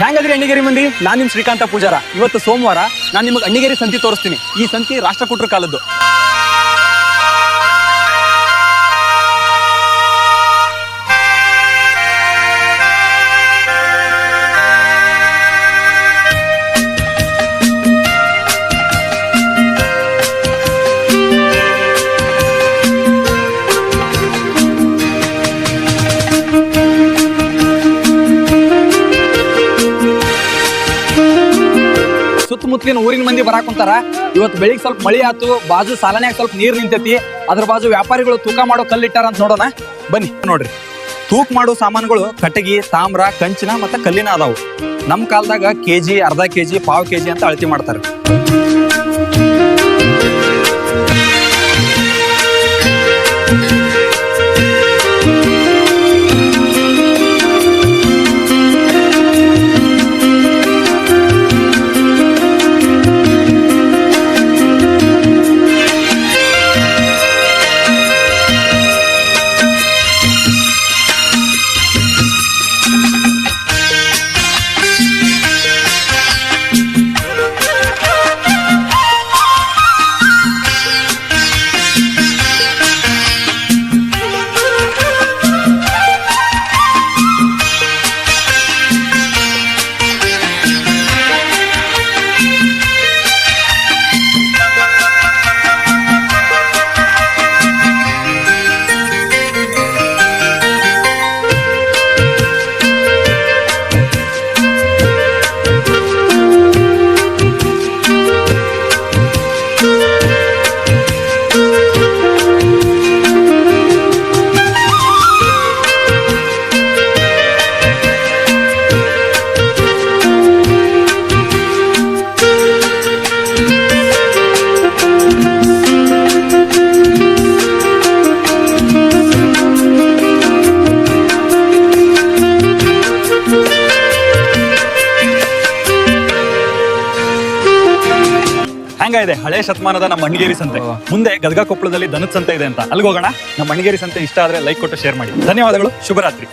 ಹೆಂಗದ್ರಿ ಅಣ್ಣಿಗೇರಿ ಮಂದಿ? ನಾನ್ ನಿಮ್ ಶ್ರೀಕಾಂತ ಪೂಜಾರ. ಇವತ್ತು ಸೋಮವಾರ ನಾನ್ ನಿಮಗೆ ಅಣ್ಣಿಗೇರಿ ಸಂತಿ ತೋರಿಸ್ತೀನಿ. ಈ ಸಂತಿ ರಾಷ್ಟ್ರಕೂಟರ ಕಾಲದ್ದು. ಸುತ್ತಮುತ್ತಲಿನ ಊರಿನ ಮಂದಿ ಬರಾಕ್ ಕುಂತಾರ. ಇವತ್ತು ಬೆಳಿಗ್ಗೆ ಸ್ವಲ್ಪ ಮಳಿ ಆತು, ಬಾಜು ಸಾಲನ್ಯಾಗ ಸ್ವಲ್ಪ ನೀರು ನಿಂತೈತಿ. ಅದ್ರ ಬಾಜು ವ್ಯಾಪಾರಿಗಳು ತೂಕ ಮಾಡೋ ಕಲ್ಲಿಟ್ಟಾರ ಅಂತ ನೋಡೋಣ. ಬನ್ನಿ, ನೋಡ್ರಿ. ತೂಕ ಮಾಡೋ ಸಾಮಾನುಗಳು ಕಟಗಿ, ತಾಮ್ರ, ಕಂಚಿನ ಮತ್ತೆ ಕಲ್ಲಿನ ಅದಾವು. ನಮ್ಮ ಕಾಲದಾಗ ಕೆಜಿ, ಅರ್ಧ ಕೆಜಿ, ಪಾವ್ ಕೆಜಿ ಅಂತ ಅಳತಿ ಮಾಡ್ತಾರೆ. ಹ್ಯಾಂಗ ಇದೆ. ಹಳೆ ಶತಮಾನದ ನಮ್ಮ ಮಣ್ಗೇರಿ ಸಂತೆ. ಮುಂದೆ ಗದಗ ಕೊಪ್ಪಳದಲ್ಲಿ ದನದ ಸಂತೆ ಇದೆ ಅಂತ. ಅಲ್ಲಿಗೆ ಹೋಗೋಣ. ನಮ್ಮ ಮಣ್ಗೇರಿ ಸಂತೆ ಇಷ್ಟ ಆದ್ರೆ ಲೈಕ್ ಕೊಟ್ಟು ಶೇರ್ ಮಾಡಿ. ಧನ್ಯವಾದಗಳು. ಶುಭರಾತ್ರಿ.